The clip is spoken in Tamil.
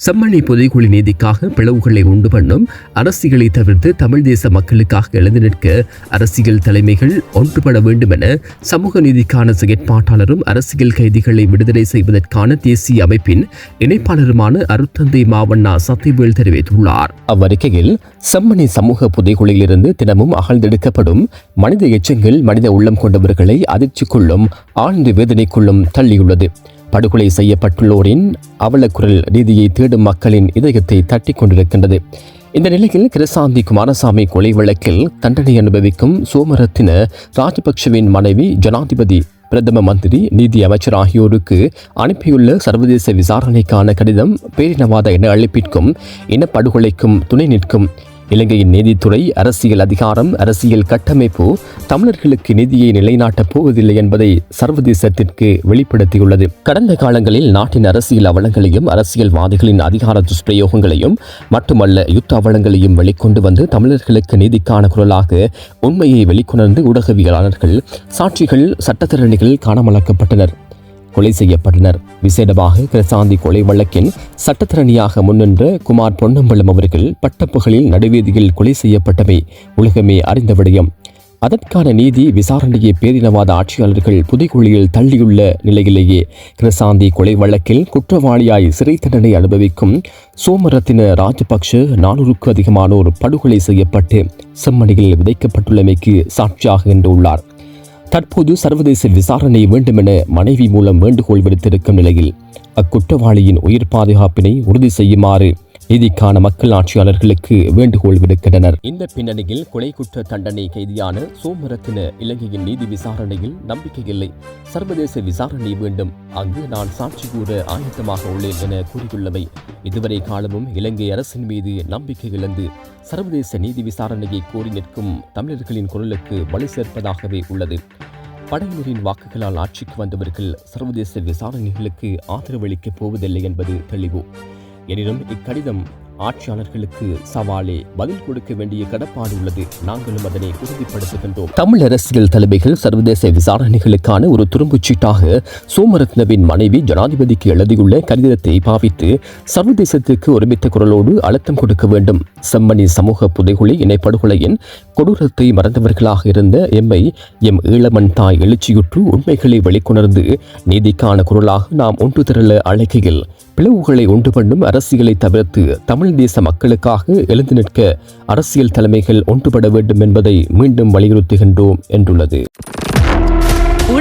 செம்மணி புதைகுழி நீதிக்காக பிளவுகளை உண்டு பண்ணும் அரசியலை தவிர்த்து தமிழ் தேச மக்களுக்காக எழுந்து நிற்க அரசியல் தலைமைகள் ஒன்றுபட வேண்டும் என சமூக நீதிக்கான செயற்பாட்டாளரும் அரசியல் கைதிகளை விடுதலை செய்வதற்கான தேசிய அமைப்பின் இணைப்பாளருமான அருத்தந்தை மாவண்ணா சத்தியவேல் தெரிவித்துள்ளார். அவ்வறிக்கையில் செம்மணி சமூக புதைகுழியிலிருந்து தினமும் அகழ்ந்தெடுக்கப்படும் மனித எச்சங்கள் மனித உள்ளம் கொண்டவர்களை அதிர்ச்சிக்குள்ளும் ஆழ்ந்து வேதனைக்குள்ளும் தள்ளியுள்ளது. படுகொலை செய்யப்பட்டுள்ளோரின் அவலக்குரல் நீதியை தேடும் மக்களின் இதயத்தை தட்டி கொண்டிருக்கின்றது இந்த நிலையில் கிருசாந்தி குமாரசாமி கொலை வழக்கில் தண்டனை அனுபவிக்கும் சோமரத்தின ராஜபக்சவின் மனைவி ஜனாதிபதி பிரதம மந்திரி நீதி அமைச்சர் ஆகியோருக்கு அனுப்பியுள்ள சர்வதேச விசாரணைக்கான கடிதம் பேரினவாத இன அழைப்பிற்கும் இனப்படுகொலைக்கும் துணை நிற்கும். இலங்கையின் நீதித்துறை அரசியல் அதிகாரம் அரசியல் கட்டமைப்பு தமிழர்களுக்கு நிதியை நிலைநாட்டப் போவதில்லை என்பதை சர்வதேசத்திற்கு வெளிப்படுத்தியுள்ளது. கடந்த காலங்களில் நாட்டின் அரசியல் அவலங்களையும் அரசியல்வாதிகளின் அதிகார துஷ்பிரயோகங்களையும் மட்டுமல்ல யுத்த அவலங்களையும் வெளிக்கொண்டு வந்து தமிழர்களுக்கு நீதிக்கான குரலாக உண்மையை வெளிக்கொணர்ந்து ஊடகவியலாளர்கள் சாட்சிகள் சட்டத்திறனிகள் காணாமலாக்கப்பட்டனர். கொலை செய்யப்பட்டனர். விசேடமாக கிரசாந்தி கொலை வழக்கின் சட்டத்திறனியாக முன்னின்ற குமார் பொன்னம்பலம் அவர்கள் பட்டப்புகளில் நடுவீதியில் கொலை செய்யப்பட்டமை உலகமே அறிந்த விடயம். அதற்கான நீதி விசாரணையை பேரினவாத ஆட்சியாளர்கள் புதைக்குழியில் தள்ளியுள்ள நிலையிலேயே கிரசாந்தி கொலை வழக்கில் குற்றவாளியாய் சிறை தண்டனை அனுபவிக்கும் சோமரத்தின ராஜபக்ஷ நானூறுக்கு அதிகமானோர் படுகொலை செய்யப்பட்டு செம்மணியில் விதைக்கப்பட்டுள்ளமைக்கு சாட்சியாக உள்ளார் தற்போது சர்வதேச விசாரணை வேண்டும் என மனைவி மூலம் வேண்டுகோள் விடுத்திருக்கும் நிலையில் அக்குற்றவாளியின் உயிர் பாதுகாப்பினை உறுதி செய்யுமாறு நீதிக்கான மக்கள் ஆட்சியாளர்களுக்கு வேண்டுகோள் விடுக்கின்றனர். இந்த பின்னணியில் கொலை குற்ற தண்டனை கைதியான சோமரத்தின இலங்கையின் நீதி விசாரணையில் நம்பிக்கை இல்லை. சர்வதேச விசாரணை வேண்டும். அங்கு நான் சாட்சி கூற ஆயத்தமாக உள்ளேன் என கூறியுள்ளவை. இதுவரை காலமும் இலங்கை அரசின் மீது நம்பிக்கை இழந்து சர்வதேச நீதி விசாரணையை கோரி நிற்கும் தமிழர்களின் குரலுக்கு வலு சேர்ப்பதாகவே உள்ளது. படையினரின் வாக்குகளால் ஆட்சிக்கு வந்தவர்கள் சர்வதேச விசாரணைகளுக்கு ஆதரவளிக்கப் போவதில்லை என்பது தெளிவு. எனினும் இக்கடிதம் ஆட்சியாளர்களுக்கு சவாலே பதில் கொடுக்க வேண்டிய கடப்பாடு உள்ளது. நாங்களும் அதனை உறுதிப்படுத்துகின்றோம். தமிழ் அரசியல் தலைமைகள் சர்வதேச விசாரணைகளுக்கான ஒரு துரும்புச்சீட்டாக சோமரத்னவின் மனைவி ஜனாதிபதிக்கு எழுதியுள்ள கடிதத்தை பாவித்து சர்வதேசத்திற்கு ஒருமித்த குரலோடு அழுத்தம் கொடுக்க வேண்டும். செம்மணி சமூக புதைகுலை இணைப்படுகொலையின் கொடூரத்தை மறந்தவர்களாக இருந்த எம்மை எம். ஈழமன் தாய் எழுச்சியுற்று உண்மைகளை வெளிக்கொணர்ந்து நீதிக்கான குரலாக நாம் ஒன்று திரள அழைக்கையில் பிளவுகளை உண்டு பண்ணும் அரசியலை தவிர்த்து தமிழ் தேச மக்களுக்காக எழுந்து நிற்க அரசியல் தலைமைகள் ஒன்றுபட வேண்டும் என்பதை மீண்டும் வலியுறுத்துகின்றோம் என்றுள்ளது.